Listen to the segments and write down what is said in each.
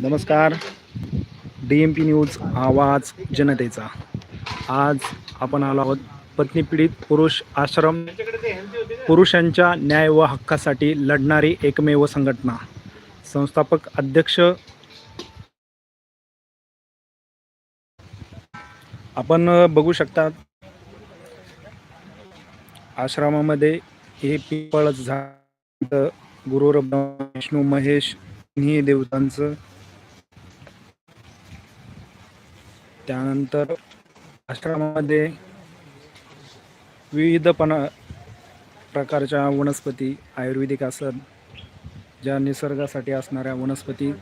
नमस्कार. D M P news आवाज जनतेचा. आज आपण आलो आहोत पत्नी पीडित पुरुष आश्रम. पुरुषांच्या न्याय व हक्कासाठी लढणारी एकमेव संघटना. संस्थापक अध्यक्ष. आपण बघू शकता. आश्रमामध्ये हे पिंपळ झाड गुरुर ब्रह्मा, विष्णू महेश तिन्ही देवतांचं. त्यानंतर आश्रमामध्ये विविधपणा प्रकारच्या वनस्पती आयुर्वेदिक असत ज्या निसर्गासाठी असणाऱ्या वनस्पती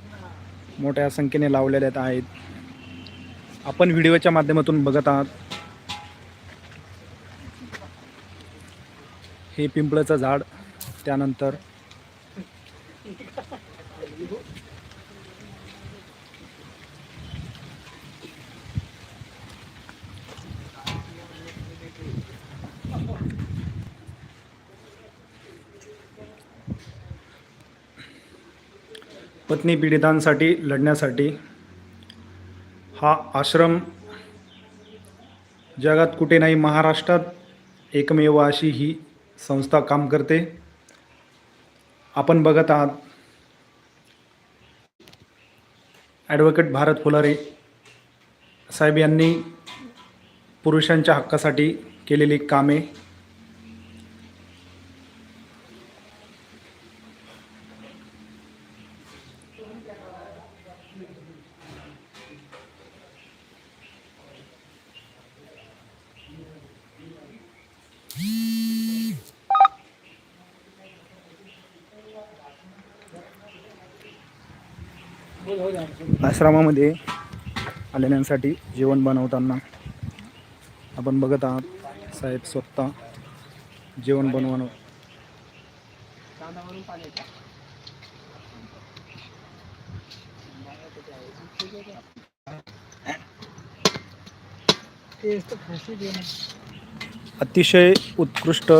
मोठ्या संख्येने लावलेल्या आहेत. आपण व्हिडिओच्या माध्यमातून बघत आहात. हे पिंपळाचं झाड त्यानंतर पत्नी पीडितांसाठी लढण्यासाठी हा आश्रम जगात कुठे नाही महाराष्ट्रात एकमेव अशी ही संस्था काम करते. आपण बघत आहात. ॲडव्होकेट भारत फुलारे साहेब यांनी पुरुषांच्या हक्कासाठी केलेली कामे आश्रमामध्ये आलेल्यांसाठी जेवण बनवताना आपण बघत आहात साहेब स्वतः जेवण बनवणं अतिशय उत्कृष्ट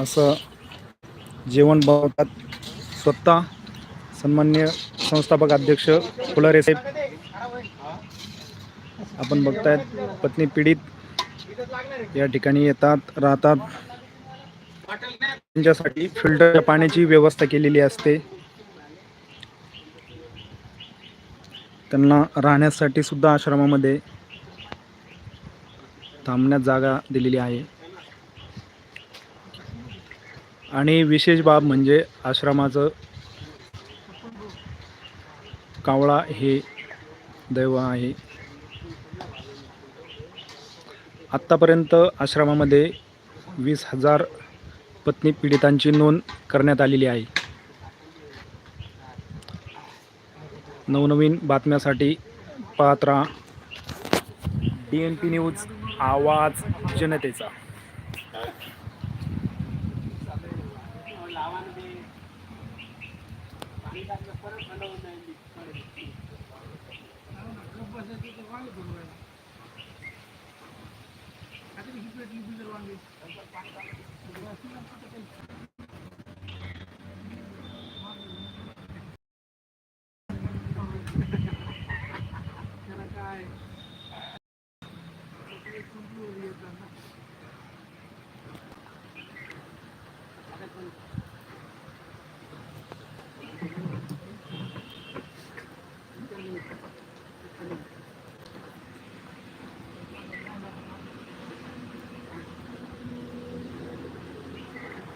असं जेवण बनवतात. स्वतः सन्मान्य संस्थापक अध्यक्ष फुलारे साहेब. आपण बघतायत पत्नी पीडित या ठिकाणी येतात राहतात. त्यांच्यासाठी फिल्टरच्या पाण्याची व्यवस्था केलेली असते. त्यांना राहण्यासाठी सुद्धा आश्रमामध्ये थांबण्यात जागा दिलेली आहे. आणि विशेष बाब म्हणजे आश्रमाचं कावळा हे दैव आहे. आत्तापर्यंत आश्रमामध्ये वीस हजार पत्नी पीडितांची नोंद करण्यात आलेली आहे. नवनवीन बातम्यासाठी Patra D N P news आवाज जनतेचा. বাংলাদেশ বলবে না। আজকে হিন্দু হিন্দুদের বাংলাদেশ